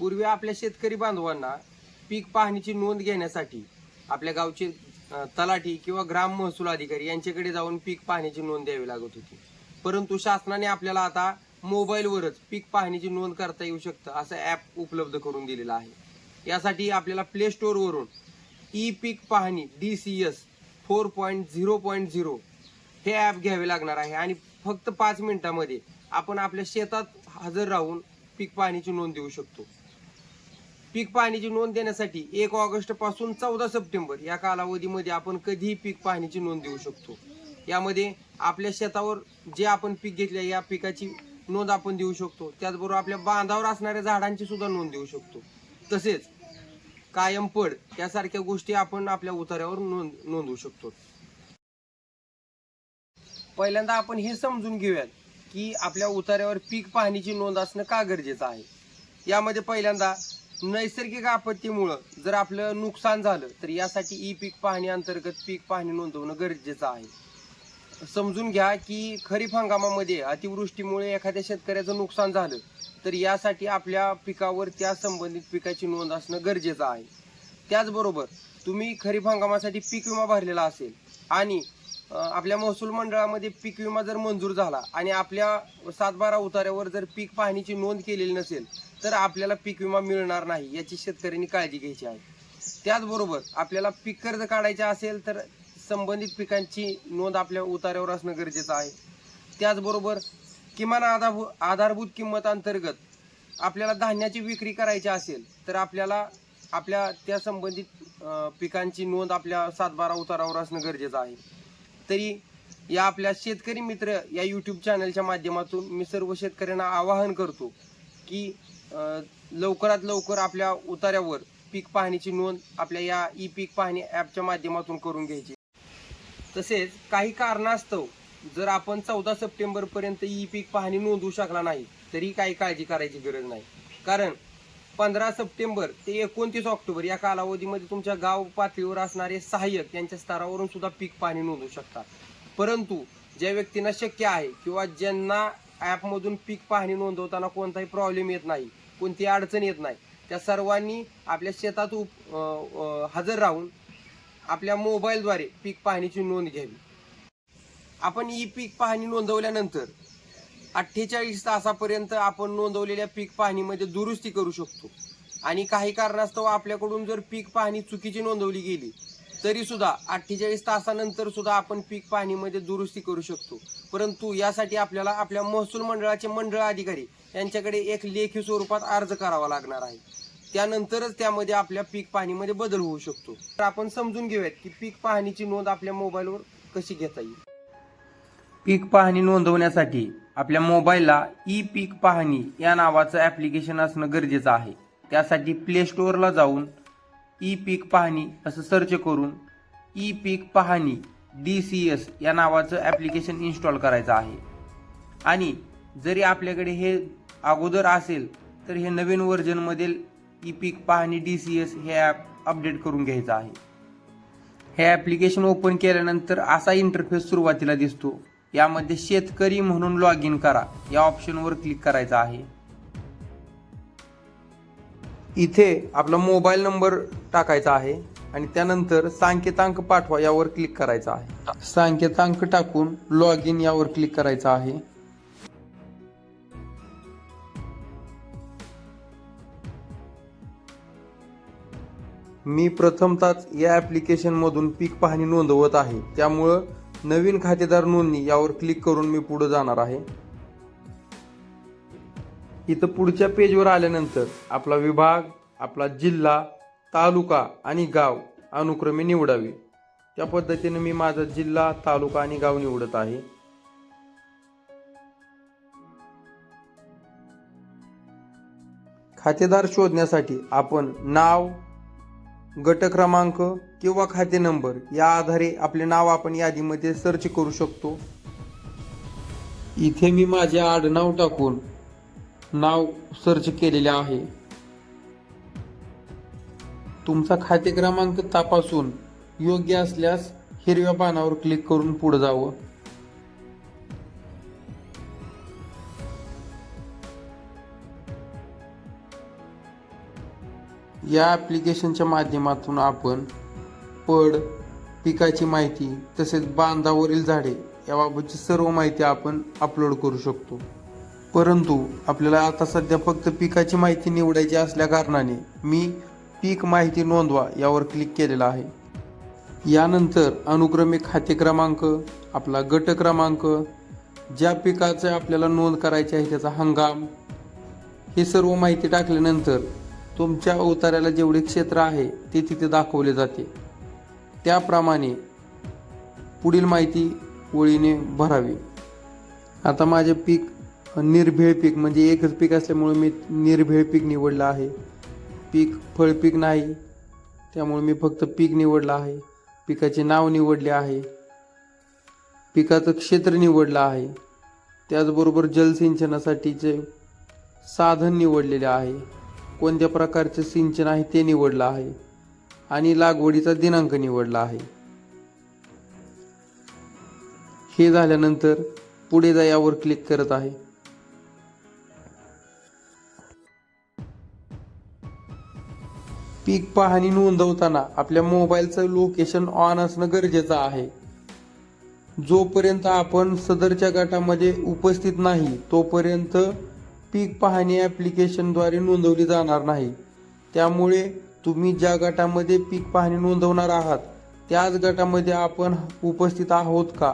पूर्वी आपल्या शेतकरी बांधवांना पीक पाहणीची नोंद घेण्यासाठी आपल्या गावचे तलाठी किंवा ग्राम महसूल अधिकारी यांच्याकडे जाऊन पीक पाहणीची नोंद द्यावी लागत होती. परंतु शासनाने आपल्याला आता मोबाईलवरच पीक पाहणीची नोंद करता येऊ शकतं असं ॲप उपलब्ध करून दिलेलं आहे. यासाठी आपल्याला प्ले स्टोअरवरून ई पीक पाहणी D C S four point zero point zero हे ॲप घ्यावे लागणार आहे आणि फक्त पाच मिनिटामध्ये आपण आपल्या शेतात हजर राहून पीक पाहणीची नोंद देऊ शकतो. पीक पाहणीची नोंद देण्यासाठी एक ऑगस्टपासून चौदा सप्टेंबर या कालावधीमध्ये आपण कधीही पीक पाहणीची नोंद देऊ शकतो. यामध्ये आपल्या शेतावर जे आपण पीक घेतले या पिकाची नोंद आपण देऊ शकतो. त्याचबरोबर आपल्या बांधावर असणाऱ्या झाडांची सुद्धा नोंद देऊ शकतो. तसेच कायम पड यासारख्या गोष्टी आपण आपल्या उतार्यावर नोंद नोंदवू शकतो. पहिल्यांदा आपण हे समजून घेऊयात की आपल्या उतार्यावर पीक पाहणीची नोंद असणं का गरजेचं आहे? यामध्ये पहिल्यांदा नैसर्गिक आपत्तीमुळं जर आपलं नुकसान झालं तर यासाठी ई पीक पाहणी अंतर्गत पीक पाहणी नोंदवणं गरजेचं आहे. समजून घ्या की खरीप हंगामामध्ये अतिवृष्टीमुळे एखाद्या शेतकऱ्याचं नुकसान झालं तर यासाठी आपल्या पिकावर त्या संबंधित पिकाची नोंद असणं गरजेचं आहे. त्याचबरोबर तुम्ही खरीप हंगामासाठी पीक विमा भरलेला असेल आणि आपल्या महसूल मंडळामध्ये पीक विमा जर मंजूर झाला आणि आपल्या सातबारा उतार्यावर जर पीक पाहणीची नोंद केलेली नसेल तर आपल्याला पीक विमा मिळणार नाही याची शेतकऱ्यांनी काळजी घ्यायची आहे. त्याचबरोबर आपल्याला पीक कर्ज काढायचे असेल तर संबंधित पिकांची नोंद आपल्या उतार्यावर असणं गरजेचं आहे. त्याचबरोबर किमान आधारभू आधारभूत किंमत अंतर्गत आपल्याला धान्याची विक्री करायची असेल तर आपल्याला आपल्या त्या संबंधित पिकांची नोंद आपल्या सातबारा उतारावर असणं गरजेचं आहे. तरी या आपल्या शेतकरी मित्र या यूट्यूब चॅनलच्या माध्यमातून मी सर्व शेतकऱ्यांना आवाहन करतो की लवकरात लवकर आपल्या उतार्यावर पीक पाहणीची नोंद आपल्या या ई पीक पाहणी ॲपच्या माध्यमातून करून घ्यायची. तसेच काही कारणास्तव जर आपण चौदा सप्टेंबरपर्यंत ई पीक पाहणी नोंदवू शकला नाही तरी काही काळजी करायची गरज नाही. कारण पंधरा सप्टेंबर ते एकोणतीस ऑक्टोबर या कालावधीमध्ये तुमच्या गाव पातळीवर असणारे सहाय्यक यांच्या स्तरावरून सुद्धा पीक पाहणी नोंदवू शकतात. परंतु ज्या व्यक्तींना शक्य आहे किंवा ज्यांना ॲपमधून पीक पाहणी नोंदवताना कोणताही प्रॉब्लेम येत नाही कोणती अडचण येत नाही त्या सर्वांनी आपल्या शेतात उप हजर राहून आपल्या मोबाईलद्वारे पीक पाहणीची नोंद घ्यावी. आपण ई पीक पाहणी नोंदवल्यानंतर अठ्ठेचाळीस तासापर्यंत आपण नोंदवलेल्या पीक पाहणीमध्ये दुरुस्ती करू शकतो. आणि काही कारणास्तव आपल्याकडून जर पीक पाहणी चुकीची नोंदवली गेली तरी सुद्धा अठ्ठेचाळीस तासानंतर सुद्धा आपण पीक पाहणीमध्ये दुरुस्ती करू शकतो. परंतु यासाठी आपल्याला आपल्या महसूल मंडळाचे मंडळ अधिकारी यांच्याकडे एक लेखी स्वरूपात अर्ज करावा लागणार आहे. त्यानंतरच त्यामध्ये आपल्या पीक पाहणीमध्ये बदल होऊ शकतो. तर आपण समजून घेऊयात की पीक पाहणीची नोंद आपल्या मोबाईलवर कशी घेता येईल. पीक पाहणी नोंदवण्यासाठी आपल्या मोबाईलला ई पीक पाहणी या नावाचं ॲप्लिकेशन असणं गरजेचं आहे. त्यासाठी प्ले स्टोअरला जाऊन ई पीक पाहणी असं सर्च करून ई पीक पाहणी डी सी एस या नावाचं ॲप्लिकेशन इन्स्टॉल करायचं आहे. आणि जरी आपल्याकडे हे अगोदर असेल तर हे नवीन व्हर्जनमधील ई पीक पाहणी डी सी एस हे ॲप अपडेट करून घ्यायचं आहे. हे ॲप्लिकेशन ओपन केल्यानंतर असा इंटरफेस सुरुवातीला दिसतो. यामध्ये शेतकरी म्हणून लॉग इन करा. या ऑप्शनवर क्लिक करायचं आहे. इथे आपला मोबाईल नंबर टाकायचा आहे आणि त्यानंतर सांकेतांक पाठवा यावर क्लिक करायचा आहे. सांकेतांक टाकून लॉग इन यावर क्लिक करायचं आहे. मी प्रथमतच या ॲप्लिकेशनमधून पीक पाहणी नोंदवत आहे. त्यामुळं नवीन खातेदार नोंदणी यावर क्लिक करून मी पुढे जाणार आहे. इथं पुढच्या पेजवर आल्यानंतर आपला विभाग आपला जिल्हा तालुका आणि गाव अनुक्रमे निवडावे. त्या पद्धतीने मी माझा जिल्हा तालुका आणि गाव निवडत आहे. खातेदार शोधण्यासाठी आपण नाव गट क्रमांक किंवा खाते नंबर या आधारे आपले नाव आपण यादीमध्ये सर्च करू शकतो. इथे मी माझे आडनाव टाकून नाव सर्च केलेले आहे. तुमचा खाते क्रमांक तपासून योग्य असल्यास हिरव्या पानावर क्लिक करून पुढे जावं. या ॲप्लिकेशनच्या माध्यमातून आपण पड पिकाची माहिती तसेच बांधावरील झाडे याबाबतची सर्व माहिती आपण अपलोड करू शकतो. परंतु आपल्याला आता सध्या फक्त पिकाची माहिती निवडायची असल्या कारणाने मी पीक माहिती नोंदवा यावर क्लिक केलेलं आहे. यानंतर अनुक्रमे खाते क्रमांक आपला गट क्रमांक ज्या पिकाचं आपल्याला नोंद करायची आहे त्याचा हंगाम हे सर्व माहिती टाकल्यानंतर तुमच्या उतार्याला जेवढे क्षेत्र आहे ते तिथे दाखवले जाते. त्याप्रमाणे पुढील माहिती ओळीने भरावी. आता माझे पीक निर्भेळ पीक म्हणजे एकच पीक असल्यामुळे मी निर्भेळ पीक निवडलं आहे. पीक फळपीक नाही त्यामुळे मी फक्त पीक निवडलं आहे. पिकाचे नाव निवडले आहे. पिकाचं क्षेत्र निवडलं आहे. त्याचबरोबर जलसिंचनासाठीचे साधन निवडलेले आहे. कोणत्या प्रकारचे सिंचन आहे ते निवडलं आहे. आणि लागवडीचा दिनांक निवडला आहे. हे झाल्यानंतर पुढे जा यावर क्लिक करत आहे. पीक पाहणी नोंदवताना आपल्या मोबाईलचं लोकेशन ऑन असणं गरजेचं आहे. जोपर्यंत आपण सदरच्या गटामध्ये उपस्थित नाही तोपर्यंत पीक पाहणी ॲप्लिकेशनद्वारे नोंदवली जाणार नाही. त्यामुळे तुम्ही ज्या गटामध्ये पीक पाहणी नोंदवणार आहात त्याच गटामध्ये आपण उपस्थित आहोत का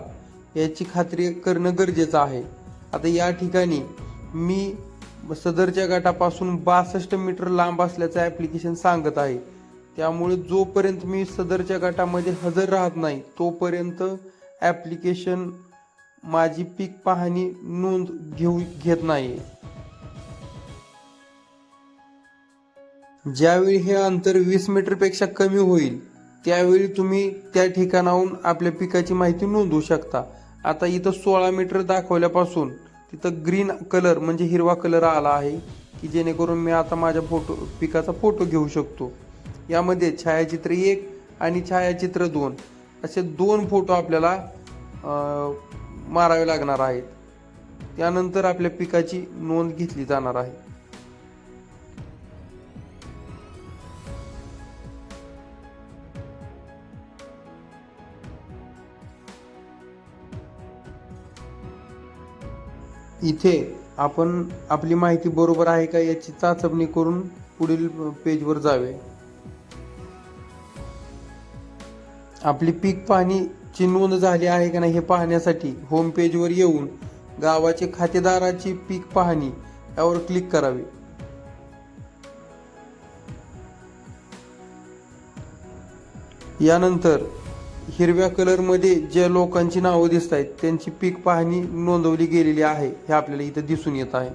याची खात्री करणं गरजेचं आहे. आता या ठिकाणी मी सदरच्या गटापासून बासष्ट मीटर लांब असल्याचं ॲप्लिकेशन सांगत आहे. त्यामुळे जोपर्यंत मी सदरच्या गटामध्ये हजर राहत नाही तोपर्यंत ॲप्लिकेशन माझी पीक पाहणी नोंद घेऊ घेत नाही ज्यावेळी हे अंतर वीस मीटरपेक्षा कमी होईल त्यावेळी तुम्ही त्या ठिकाणाहून आपल्या पिकाची माहिती नोंदवू शकता. आता इथं सोळा मीटर दाखवल्यापासून तिथं ग्रीन कलर म्हणजे हिरवा कलर आला आहे की जेणेकरून मी आता माझ्या फोटो पिकाचा फोटो घेऊ शकतो. यामध्ये छायाचित्र एक आणि छायाचित्र दोन असे दोन फोटो आपल्याला मारावे लागणार आहेत. त्यानंतर आपल्या पिकाची नोंद घेतली जाणार आहे. इथे आपण आपली माहिती बरोबर आहे का याची चाचपणी करून पुढील पेजवर जावे. आपली पीक पाहणीची नोंद झाली आहे का नाही हे पाहण्यासाठी होम पेजवर येऊन गावाचे खातेदाराची पीक पाहणी यावर क्लिक करावे. यानंतर हिरव्या कलरमध्ये ज्या लोकांची नावं दिसत आहेत त्यांची पीक पाहणी नोंदवली गेलेली आहे हे आपल्याला इथं दिसून येत आहे.